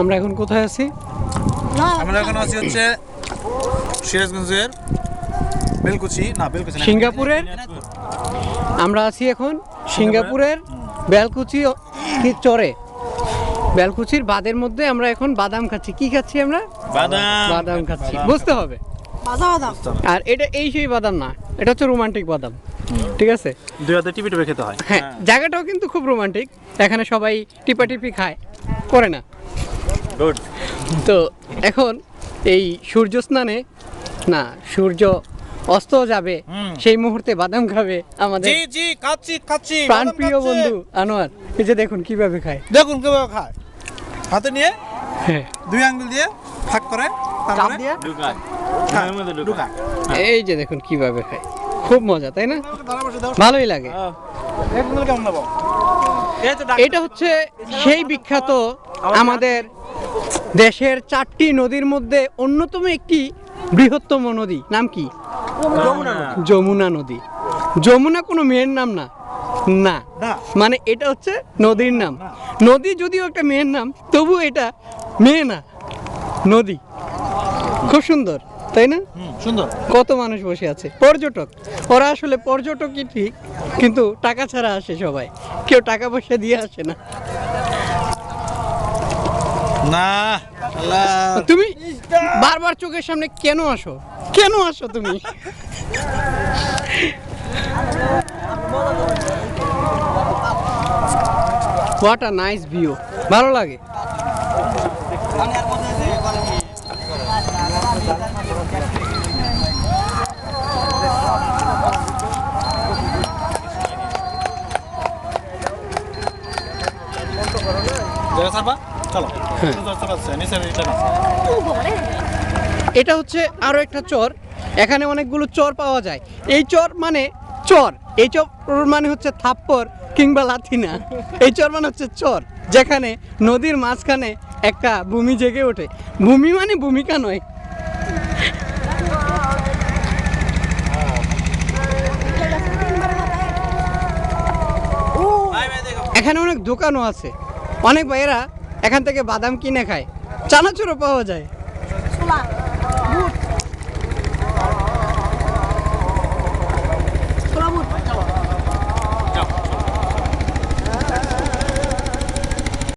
আমরা এখন কোথায় আছি? আমরা এখন আছি হচ্ছে সিরাজগঞ্জের বেলকুচি না বেলকুচি সিঙ্গাপুরের? আমরা আছি এখন সিঙ্গাপুরের বেলকুচি চরে। বেলকুচির বাদের মধ্যে আমরা এখন বাদাম খাচ্ছি। কি খাচ্ছি আমরা? বাদাম। বাদাম খাচ্ছি। বুঝতে হবে। আর এটা এই সেই বাদাম না এটা হচ্ছে রোমান্টিক বাদাম। ঠিক আছে? দুই হাতে টিপি টিপে খেতে হয়। হ্যাঁ জায়গাটাও কিন্তু খুব রোমান্টিক এখানে সবাই টিপা টিপি খায় করে না। গুড তো এখন এই সূর্য স্নানে না সূর্য অস্ত যাবে সেই মুহূর্তে বাদাম খাবে আমাদের জি জি প্রাণ প্রিয় বন্ধু আনোয়ার। এই যে দেখুন কীভাবে খায়। দেখুন কীভাবে খায়। হাতে নিয়ে হ্যাঁ। দুই আঙ্গুল দিয়ে ফাঁক করে তারপরে দিয়ে? খায়। ঢুকায়। এই যে দেখুন কীভাবে খায়। খুব মজা তাই না? ভালোই লাগে। এটা হচ্ছে সেই বিখ্যাত আমাদের দেশের চারটি নদীর মধ্যে অন্যতম একটি বৃহত্তম নদী নাম কি? যমুনা নদী। যমুনা কোনো মেয়ের নাম না। না। মানে এটা হচ্ছে নদীর নাম। নদী যদিও একটা মেয়ের নাম তবু এটা মেয়ে না নদী। খুব সুন্দর তাই না? সুন্দর। কত মানুষ বসে আছে? পর্যটক। ওরা আসলে পর্যটকই ঠিক কিন্তু টাকা ছাড়া আসে সবাই। কেউ টাকা পয়সা দিয়ে আসে না। না। তুমি বারবার চোখের সামনে কেন আসো? কেন আসো তুমি? হোয়াট আ নাইস ভিউ ভালো লাগে। জায়গা ছাড়বা? চলো। হ্যাঁ। এটা হচ্ছে আরও একটা চর। এখানে অনেকগুলো চর পাওয়া যায়। এই চর মানে চর। এই চর মানে হচ্ছে থাপ্পর কিংবা লাথি না। এই চর মানে হচ্ছে চর যেখানে নদীর মাঝখানে একটা ভূমি জেগে ওঠে। ভূমি মানে ভূমিকা নয়। এখানে অনেক দোকানও আছে। অনেক ভাইয়েরা এখান থেকে বাদাম কিনে খায়। চানাচুরও পাওয়া যায়।